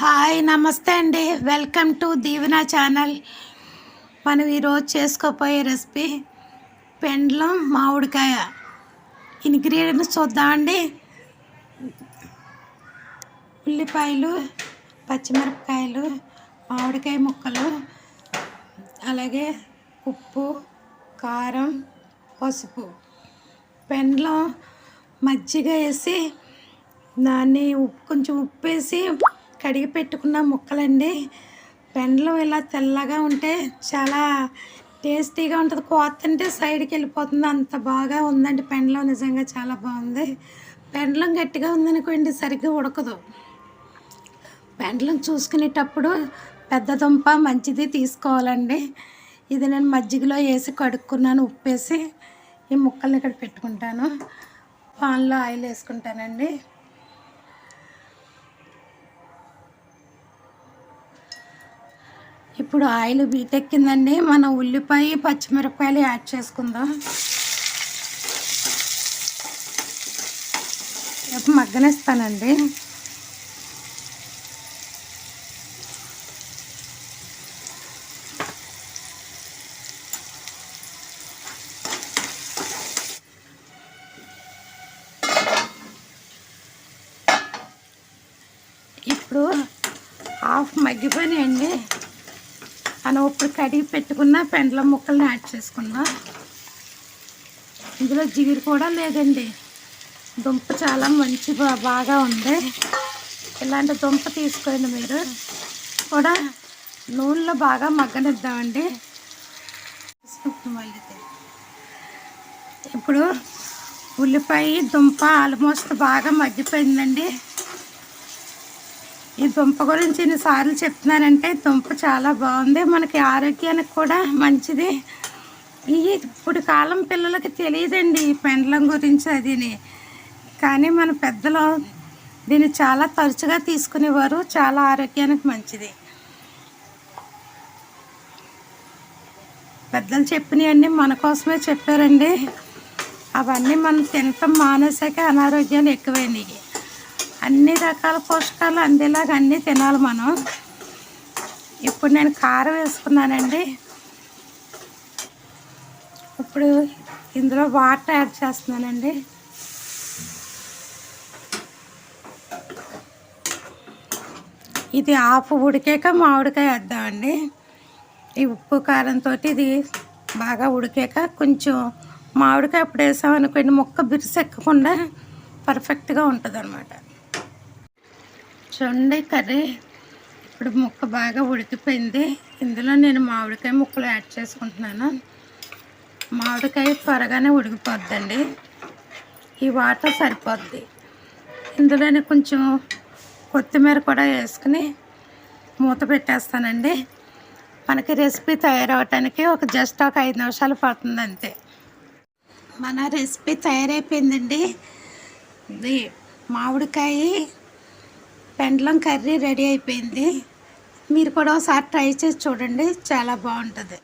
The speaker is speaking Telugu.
హాయ్ నమస్తే అండి. Welcome to Deevena channel. మనం ఈరోజు చేసుకోపోయే రెసిపీ పెండ్లం మామిడికాయ. ఇంగ్రీడియంట్స్ చూద్దామండి ఉల్లిపాయలు పచ్చిమిరపకాయలు మామిడికాయ ముక్కలు అలాగే ఉప్పు కారం పసుపు. పెండ్లం మజ్జిగ వేసి దాన్ని ఉప్పు కొంచెం ఉప్పు వేసి కడిగి పెట్టుకున్న ముక్కలండి. పెండ్లం ఇలా తెల్లగా ఉంటే చాలా టేస్టీగా ఉంటుంది. కోత అంటే సైడ్కి వెళ్ళిపోతుంది. అంత బాగా ఉందండి పెండ్లం నిజంగా చాలా బాగుంది. పెండ్లం గట్టిగా ఉందనుకోండి సరిగ్గా ఉడకదు. పెండ్లం చూసుకునేటప్పుడు పెద్ద దుంప మంచిది తీసుకోవాలండి. ఇది నేను మజ్జిగలో వేసి కడుక్కున్నాను ఉప్పేసి. ఈ ముక్కల్ని ఇక్కడ పెట్టుకుంటాను. పాన్లో ఆయిల్ వేసుకుంటానండి. ఇప్పుడు ఆయిల్ బీటెక్కిందండి. మనం ఉల్లిపాయ పచ్చిమిరపకాయలు యాడ్ చేసుకుందాం. ఇప్పుడు మగ్గనిస్తానండి. ఇప్పుడు హాఫ్ మగ్గిపోయినాయండి. మనం ఇప్పుడు కడిగి పెట్టుకున్న పెండ్ల ముక్కల్ని యాడ్ చేసుకుందాం. ఇందులో జిగురు కూడా లేదండి. దుంప చాలా మంచి బాగా ఉంది. ఇలాంటి దుంప తీసుకోండి మీరు. కూడా నూనెలో బాగా మగ్గనిద్దామండి. ఇప్పుడు ఉల్లిపాయ దుంప ఆల్మోస్ట్ బాగా మగ్గిపోయిందండి. ఈ దుంప గురించి ఎన్నిసార్లు చెప్తున్నానంటే దుంప చాలా బాగుంది. మనకి ఆరోగ్యానికి కూడా మంచిది. ఇవి ఇప్పుడు కాలం పిల్లలకి తెలియదండి ఈ పెండలం గురించి అదిని. కానీ మన పెద్దలు దీన్ని చాలా తరచుగా తీసుకునేవారు. చాలా ఆరోగ్యానికి మంచిది. పెద్దలు చెప్పినవన్నీ మన కోసమే చెప్పారండి. అవన్నీ మనం తినటం మానేసాక అనారోగ్యాలు ఎక్కువైనాయి. అన్ని రకాల పోషకాలు అందేలాగా అన్నీ తినాలి మనం. ఇప్పుడు నేను కారం వేసుకున్నానండి. ఇప్పుడు ఇందులో వాటర్ యాడ్ చేస్తున్నానండి. ఇది ఆపు ఉడికాక మామిడికాయ వేద్దామండి. ఈ ఉప్పు కారంతో ఇది బాగా ఉడికాక కొంచెం మామిడికాయ అప్పుడు వేసామనుకోండి ముక్క బిరుసెక్కకుండా పర్ఫెక్ట్గా ఉంటుంది అనమాట చూడండి కర్రీ. ఇప్పుడు ముక్క బాగా ఉడికిపోయింది. ఇందులో నేను మామిడికాయ ముక్కలు యాడ్ చేసుకుంటున్నాను. మామిడికాయ త్వరగానే ఉడికిపోద్దండి. ఈ వాటర్ సరిపోద్ది. ఇందులోనే కొంచెం కొత్తిమీర కూడా వేసుకుని మూత పెట్టేస్తానండి. మనకి రెసిపీ తయారవటానికి ఒక జస్ట్ ఒక ఐదు నిమిషాలు పడుతుంది అంతే. మన రెసిపీ తయారైపోయిందండి. ఇది మామిడికాయ పెండలం కర్రీ రెడీ అయిపోయింది. మీరు కూడా ఒకసారి ట్రై చేసి చూడండి. చాలా బాగుంటుంది.